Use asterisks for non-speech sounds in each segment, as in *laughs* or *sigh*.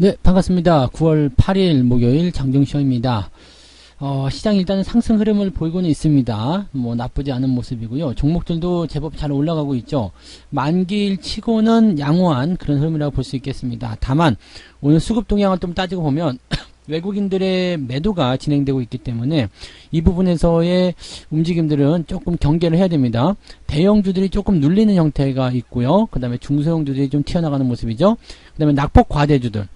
네, 반갑습니다. 9월 8일 목요일 장정시험입니다. 어, 시장 일단은 상승 흐름을 보이고는 있습니다. 뭐 나쁘지 않은 모습이고요. 종목들도 제법 잘 올라가고 있죠. 만기일 치고는 양호한 그런 흐름이라고 볼 수 있겠습니다. 다만 오늘 수급 동향을 좀 따지고 보면 *coughs* 외국인들의 매도가 진행되고 있기 때문에 이 부분에서의 움직임들은 조금 경계를 해야 됩니다. 대형주들이 조금 눌리는 형태가 있고요. 그 다음에 중소형주들이 좀 튀어나가는 모습이죠. 그 다음에 낙폭 과대주들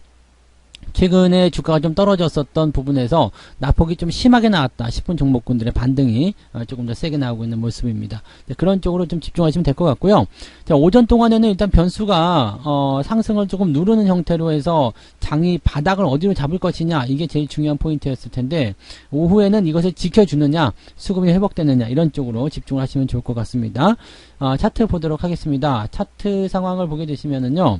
최근에 주가가 좀 떨어졌었던 부분에서 낙폭이 좀 심하게 나왔다 싶은 종목군들의 반등이 어, 조금 더 세게 나오고 있는 모습입니다. 네, 그런 쪽으로 좀 집중하시면 될 것 같고요. 자, 오전 동안에는 일단 변수가 어, 상승을 조금 누르는 형태로 해서 장이 바닥을 어디로 잡을 것이냐 이게 제일 중요한 포인트였을 텐데 오후에는 이것을 지켜주느냐 수급이 회복되느냐 이런 쪽으로 집중을 하시면 좋을 것 같습니다. 어, 차트 보도록 하겠습니다. 차트 상황을 보게 되시면은요.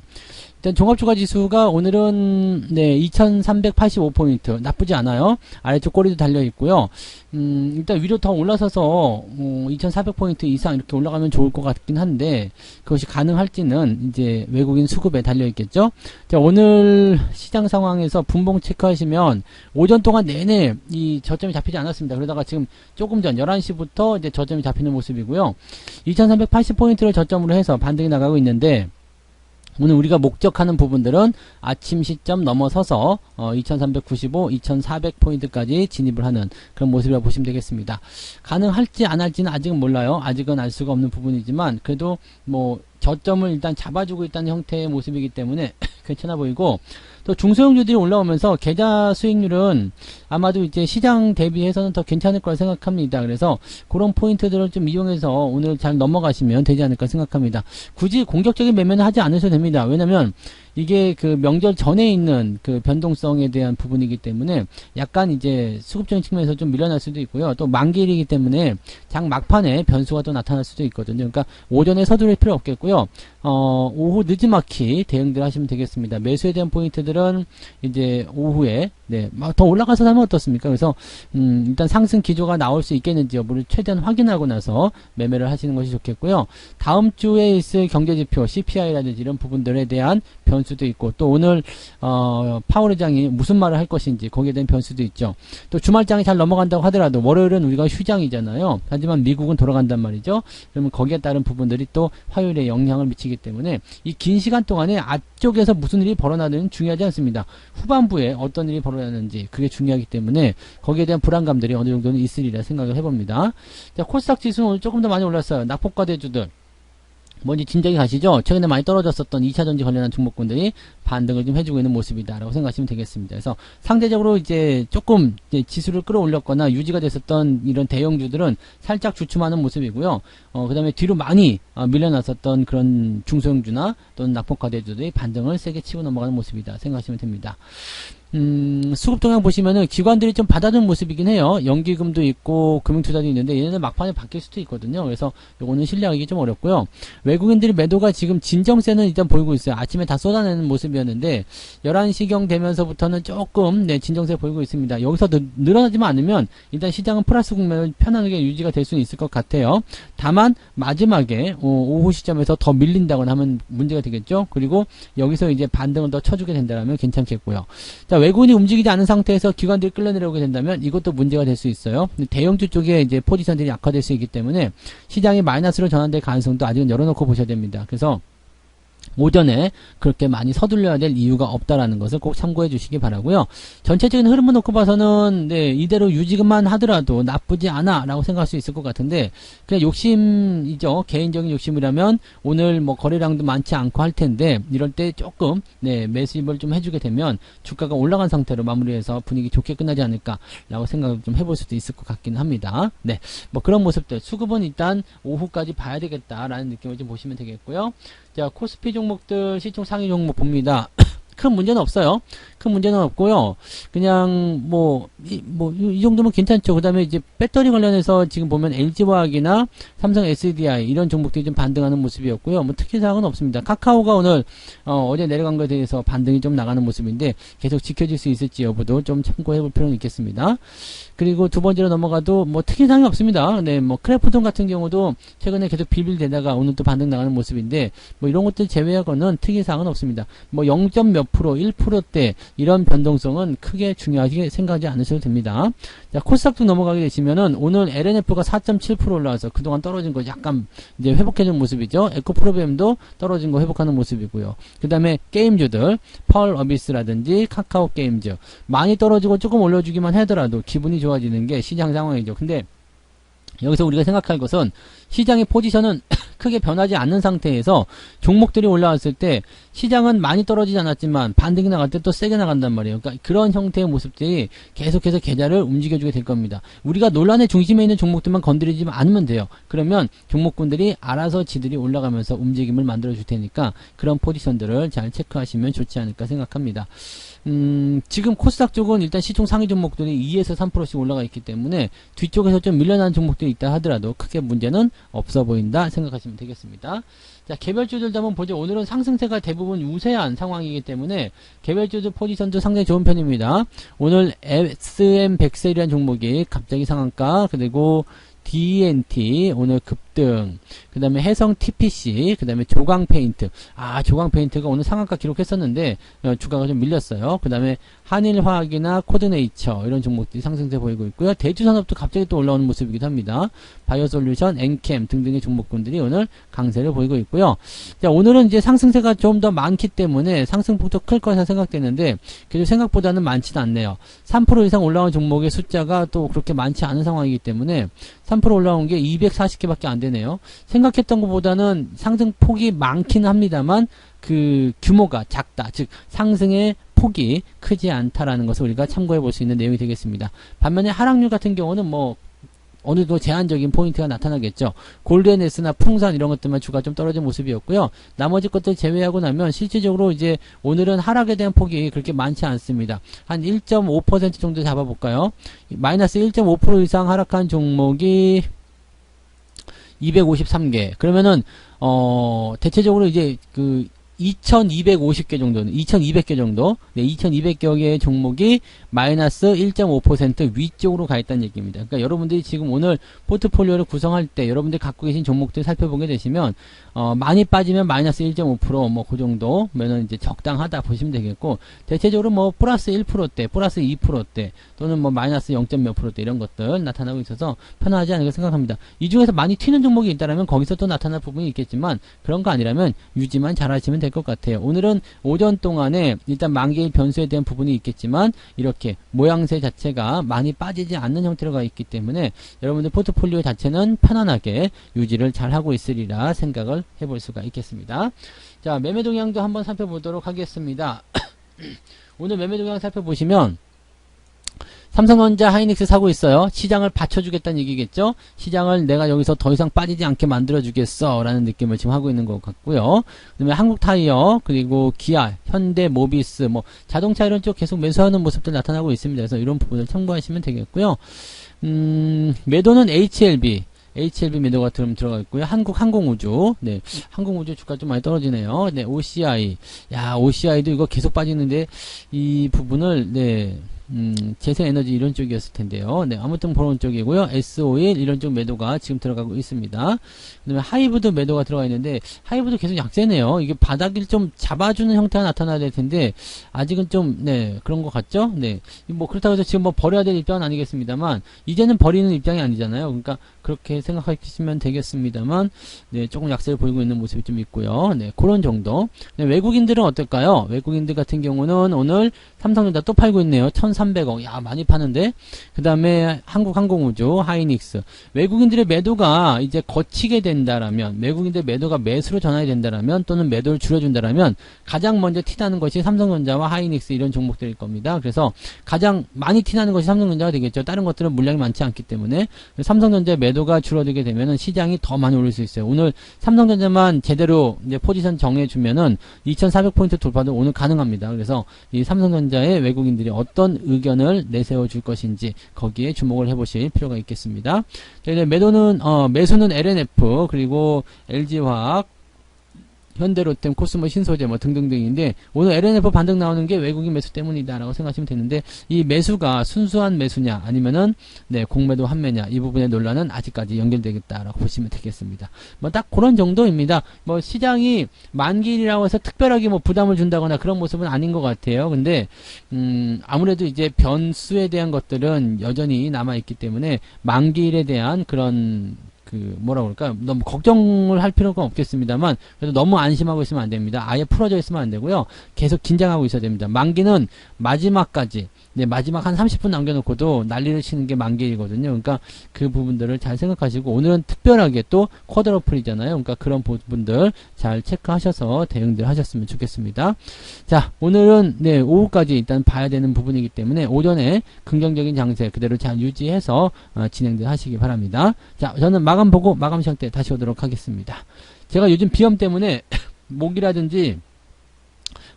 일단 종합주가 지수가 오늘은 네 2385포인트. 나쁘지 않아요. 아래쪽 꼬리도 달려 있고요. 음 일단 위로 더 올라서서 어, 2400포인트 이상 이렇게 올라가면 좋을 것 같긴 한데 그것이 가능할지는 이제 외국인 수급에 달려 있겠죠? 자 오늘 시장 상황에서 분봉 체크하시면 오전 동안 내내 이 저점이 잡히지 않았습니다. 그러다가 지금 조금 전 11시부터 이제 저점이 잡히는 모습이고요. 2380포인트를 저점으로 해서 반등이 나가고 있는데 오늘 우리가 목적하는 부분들은 아침 시점 넘어서서 어, 2395, 2400포인트까지 진입을 하는 그런 모습이라고 보시면 되겠습니다. 가능할지 안 할지는 아직은 몰라요. 아직은 알 수가 없는 부분이지만 그래도 뭐 저점을 일단 잡아주고 있다는 형태의 모습이기 때문에 *laughs* 괜찮아 보이고 또 중소형주들이 올라오면서 계좌 수익률은 아마도 이제 시장 대비해서는 더 괜찮을 거라 생각합니다. 그래서 그런 포인트들을 좀 이용해서 오늘 잘 넘어가시면 되지 않을까 생각합니다. 굳이 공격적인 매매는 하지 않으셔도 됩니다. 왜냐면 이게 그 명절 전에 있는 그 변동성에 대한 부분이기 때문에 약간 이제 수급적인 측면에서 좀 밀려날 수도 있고요. 또 만기일이기 때문에 장 막판에 변수가 또 나타날 수도 있거든요. 그러니까 오전에 서두를 필요 없겠고요. 어, 오후 늦지막히 대응들 하시면 되겠습니다. 매수에 대한 포인트들은 이제 오후에 네, 막 더 올라가서 사면 어떻습니까? 그래서 음, 일단 상승 기조가 나올 수 있겠는지 여부를 최대한 확인하고 나서 매매를 하시는 것이 좋겠고요. 다음 주에 있을 경제지표 CPI라든지 이런 부분들에 대한 변수 도 있고 또 오늘 어, 파월 의장이 무슨 말을 할 것인지 거기에 대한 변수도 있죠. 또 주말장이 잘 넘어간다고 하더라도 월요일은 우리가 휴장이잖아요. 하지만 미국은 돌아간단 말이죠. 그러면 거기에 따른 부분들이 또 화요일에 영향을 미치기 때문에 이 긴 시간 동안에 앞쪽에서 무슨 일이 벌어나는 중요하지 않습니다. 후반부에 어떤 일이 벌어나는지 그게 중요하기 때문에 거기에 대한 불안감들이 어느 정도는 있으리라 생각을 해봅니다. 자, 코스닥 지수는 오늘 조금 더 많이 올랐어요. 낙폭과 대주들. 뭔지 진작에 가시죠? 최근에 많이 떨어졌었던 2차전지 관련한 종목군들이 반등을 좀 해주고 있는 모습이다라고 생각하시면 되겠습니다. 그래서 상대적으로 이제 조금 이제 지수를 끌어올렸거나 유지가 됐었던 이런 대형주들은 살짝 주춤하는 모습이고요. 어, 그 다음에 뒤로 많이 어, 밀려났었던 그런 중소형주나 또는 낙폭과대주들이 반등을 세게 치고 넘어가는 모습이다 생각하시면 됩니다. 음, 수급 동향 보시면은 기관들이 좀 받아준 모습이긴 해요. 연기금도 있고 금융투자도 있는데 얘네는 막판에 바뀔 수도 있거든요. 그래서 요거는 신뢰하기 좀 어렵고요. 외국인들이 매도가 지금 진정세는 일단 보이고 있어요. 아침에 다 쏟아내는 모습이었는데 11시경 되면서부터는 조금 네, 진정세 보이고 있습니다. 여기서 늘, 늘어나지만 않으면 일단 시장은 플러스 국면을 편안하게 유지가 될 수는 있을 것 같아요. 다만 마지막에 어, 오후 시점에서 더 밀린다거나 하면 문제가 되겠죠. 그리고 여기서 이제 반등을 더 쳐주게 된다면 괜찮겠고요. 자, 외국인이 움직이지 않은 상태에서 기관들이 끌려내려오게 된다면 이것도 문제가 될 수 있어요. 대형주 쪽에 이제 포지션들이 약화될 수 있기 때문에 시장이 마이너스로 전환될 가능성도 아직은 열어놓고 보셔야 됩니다. 그래서 오전에 그렇게 많이 서둘러야 될 이유가 없다라는 것을 꼭 참고해 주시기 바라고요. 전체적인 흐름을 놓고 봐서는 네, 이대로 유지만 하더라도 나쁘지 않아 라고 생각할 수 있을 것 같은데 그냥 욕심이죠. 개인적인 욕심이라면 오늘 뭐 거래량도 많지 않고 할 텐데 이럴 때 조금 네, 매수입을 좀 해주게 되면 주가가 올라간 상태로 마무리해서 분위기 좋게 끝나지 않을까 라고 생각을 좀 해볼 수도 있을 것 같긴 합니다. 네, 뭐 그런 모습들 수급은 일단 오후까지 봐야 되겠다라는 느낌을 좀 보시면 되겠고요. 자, 코스피 종목들 시총 상위 종목 봅니다. 큰 문제는 없어요. 큰 문제는 없고요. 그냥 뭐 이 뭐, 이 정도면 괜찮죠. 그다음에 이제 배터리 관련해서 지금 보면 LG화학이나 삼성 SDI 이런 종목들이 좀 반등하는 모습이었고요. 뭐 특히 사항은 없습니다. 카카오가 오늘 어, 어제 내려간 것에 대해서 반등이 좀 나가는 모습인데 계속 지켜질 수 있을지 여부도 좀 참고해 볼 필요는 있겠습니다. 그리고 두 번째로 넘어가도 뭐 특이 사항이 없습니다. 네, 뭐 크래프톤 같은 경우도 최근에 계속 비빌대다가 오늘 또 반등 나가는 모습인데 뭐 이런 것들 제외하고는 특이 사항은 없습니다. 뭐 0. 몇몇 프로, 1%대 이런 변동성은 크게 중요하게 생각하지 않으셔도 됩니다. 자, 코스닥도 넘어가게 되시면은 오늘 LNF가 4.7% 올라와서 그동안 떨어진 거 약간 이제 회복해준 모습이죠. 에코프로비엠도 떨어진 거 회복하는 모습이고요. 그 다음에 게임주들, 펄 어비스라든지 카카오 게임즈 많이 떨어지고 조금 올려주기만 하더라도 기분이 좋아지는 게 시장 상황이죠. 근데 여기서 우리가 생각할 것은 시장의 포지션은 크게 변하지 않는 상태에서 종목들이 올라왔을 때 시장은 많이 떨어지지 않았지만 반등이 나갈 때 또 세게 나간단 말이에요. 그러니까 그런 형태의 모습들이 계속해서 계좌를 움직여주게 될 겁니다. 우리가 논란의 중심에 있는 종목들만 건드리지 않으면 돼요. 그러면 종목군들이 알아서 지들이 올라가면서 움직임을 만들어 줄 테니까 그런 포지션들을 잘 체크하시면 좋지 않을까 생각합니다. 음, 지금 코스닥 쪽은 일단 시총 상위 종목들이 2에서 3%씩 올라가 있기 때문에 뒤쪽에서 좀 밀려나는 종목들이 있다 하더라도 크게 문제는 없어 보인다 생각하시면 되겠습니다. 자, 개별주들도 한번 보죠. 오늘은 상승세가 대부분 우세한 상황이기 때문에 개별주들 포지션도 상당히 좋은 편입니다. 오늘 SM100셀이라는 종목이 갑자기 상한가, 그리고 DNT 오늘 급등 그 다음에 해성 TPC 그 다음에 조강 페인트. 아 조강 페인트가 오늘 상한가 기록했었는데 어, 주가가 좀 밀렸어요. 그 다음에 한일화학이나 코드네이처 이런 종목들이 상승세 보이고 있고요. 대주산업도 갑자기 또 올라오는 모습이기도 합니다. 바이오솔루션, 엔캠 등등의 종목군들이 오늘 강세를 보이고 있고요. 자 오늘은 이제 상승세가 좀 더 많기 때문에 상승폭도 클 것이라 생각되는데 그래도 생각보다는 많지는 않네요. 3% 이상 올라온 종목의 숫자가 또 그렇게 많지 않은 상황이기 때문에 3% 올라온 게 240개밖에 안 되네요. 생각했던 것보다는 상승폭이 많긴 합니다만 그 규모가 작다. 즉 상승의 폭이 크지 않다라는 것을 우리가 참고해 볼 수 있는 내용이 되겠습니다. 반면에 하락률 같은 경우는 뭐 어느 정도 제한적인 포인트가 나타나겠죠. 골드앤에스나 풍산 이런 것들만 주가 좀 떨어진 모습이었고요. 나머지 것들 제외하고 나면 실질적으로 이제 오늘은 하락에 대한 폭이 그렇게 많지 않습니다. 한 1.5% 정도 잡아볼까요? 마이너스 1.5% 이상 하락한 종목이 253개. 그러면은 어 대체적으로 이제 그 2250개 정도는 2200개 정도 네, 2200여 개의 종목이 마이너스 1.5% 위쪽으로 가 있다는 얘기입니다. 그러니까 여러분들이 지금 오늘 포트폴리오를 구성할 때 여러분들이 갖고 계신 종목들 살펴보게 되시면 어, 많이 빠지면 마이너스 1.5%뭐 그 정도면은 이제 적당하다 보시면 되겠고 대체적으로 뭐 플러스 1%대, 플러스 2%대 또는 뭐 마이너스 0. 몇 %대 이런 것들 나타나고 있어서 편하지 않을까 생각합니다. 이 중에서 많이 튀는 종목이 있다면 거기서 또 나타날 부분이 있겠지만 그런 거 아니라면 유지만 잘 하시면 될것 같아요. 오늘은 오전 동안에 일단 만개의 변수에 대한 부분이 있겠지만 이렇게 모양새 자체가 많이 빠지지 않는 형태로 가 있기 때문에 여러분들 포트폴리오 자체는 편안하게 유지를 잘 하고 있으리라 생각을 해볼 수가 있겠습니다. 자, 매매 동향도 한번 살펴보도록 하겠습니다. *clears throat* 오늘 매매 동향 살펴보시면 삼성전자 하이닉스 사고 있어요. 시장을 받쳐주겠다는 얘기겠죠? 시장을 내가 여기서 더 이상 빠지지 않게 만들어주겠어. 라는 느낌을 지금 하고 있는 것 같고요. 그 다음에 한국타이어, 그리고 기아, 현대, 모비스, 뭐, 자동차 이런 쪽 계속 매수하는 모습들 나타나고 있습니다. 그래서 이런 부분을 참고하시면 되겠고요. 음, 매도는 HLB. HLB 매도가 좀 들어가 있고요. 한국 항공우주. 네. 항공우주 주가 좀 많이 떨어지네요. 네. OCI. 야, OCI도 이거 계속 빠지는데 이 부분을 네. 음, 재생에너지 이런 쪽이었을 텐데요. 네, 아무튼 그런 쪽이고요. S51 이런 쪽 매도가 지금 들어가고 있습니다. 그 다음에 하이브도 매도가 들어가 있는데 하이브도 계속 약세네요. 이게 바닥을 좀 잡아주는 형태가 나타나야 될 텐데 아직은 좀 네, 그런 것 같죠? 네. 뭐 그렇다고 해서 지금 뭐 버려야 될 입장은 아니겠습니다만 이제는 버리는 입장이 아니잖아요. 그러니까 그렇게 생각하시면 되겠습니다만 네, 조금 약세를 보이고 있는 모습이 좀 있고요. 네, 그런 정도. 네, 외국인들은 어떨까요? 외국인들 같은 경우는 오늘 삼성전자 또 팔고 있네요. 1300억. 야, 많이 파는데. 그 다음에 한국항공우주, 하이닉스. 외국인들의 매도가 이제 거치게 된다라면, 외국인들의 매도가 매수로 전환이 된다라면, 또는 매도를 줄여준다라면, 가장 먼저 티나는 것이 삼성전자와 하이닉스 이런 종목들일 겁니다. 그래서 가장 많이 티나는 것이 삼성전자가 되겠죠. 다른 것들은 물량이 많지 않기 때문에. 삼성전자 매도가 줄어들게 되면은 시장이 더 많이 오를 수 있어요. 오늘 삼성전자만 제대로 이제 포지션 정해주면은 2400포인트 돌파도 오늘 가능합니다. 그래서 이 삼성전자의 외국인들이 어떤 의견을 내세워 줄 것인지 거기에 주목을 해보실 필요가 있겠습니다. 자, 이제 매도는 어, 매수는 LNF 그리고 LG화학 현대로템, 코스모 신소재 뭐 등등등인데 오늘 LNF 반등 나오는 게 외국인 매수 때문이다라고 생각하시면 되는데 이 매수가 순수한 매수냐 아니면은 네 공매도 환매냐 이 부분의 논란은 아직까지 연결되겠다라고 보시면 되겠습니다. 뭐 딱 그런 정도입니다. 뭐 시장이 만기일이라고 해서 특별하게 뭐 부담을 준다거나 그런 모습은 아닌 것 같아요. 근데 음 아무래도 이제 변수에 대한 것들은 여전히 남아 있기 때문에 만기일에 대한 그런 그 뭐라 그럴까 너무 걱정을 할 필요가 없겠습니다만 그래도 너무 안심하고 있으면 안 됩니다. 아예 풀어져 있으면 안 되고요. 계속 긴장하고 있어야 됩니다. 만기는 마지막까지 네, 마지막 한 30분 남겨놓고도 난리를 치는 게 만기이거든요. 그러니까 그 부분들을 잘 생각하시고 오늘은 특별하게 또 쿼드러플이잖아요. 그러니까 그런 부분들 잘 체크하셔서 대응들 하셨으면 좋겠습니다. 자, 오늘은 네, 오후까지 일단 봐야 되는 부분이기 때문에 오전에 긍정적인 장세 그대로 잘 유지해서 어, 진행들 하시기 바랍니다. 자, 저는 마감 보고 마감 시간 때 다시 오도록 하겠습니다. 제가 요즘 비염 때문에 *laughs* 목이라든지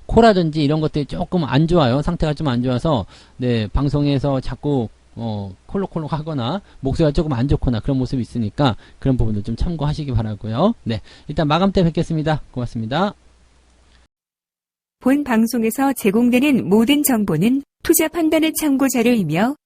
코라든지 이런 것들이 조금 안 좋아요. 상태가 좀 안 좋아서 네 방송에서 자꾸 어 콜록콜록 하거나 목소리가 조금 안 좋거나 그런 모습이 있으니까 그런 부분들 좀 참고하시기 바라고요. 네 일단 마감 때 뵙겠습니다. 고맙습니다. 본 방송에서 제공되는 모든 정보는 투자 판단의 참고 자료이며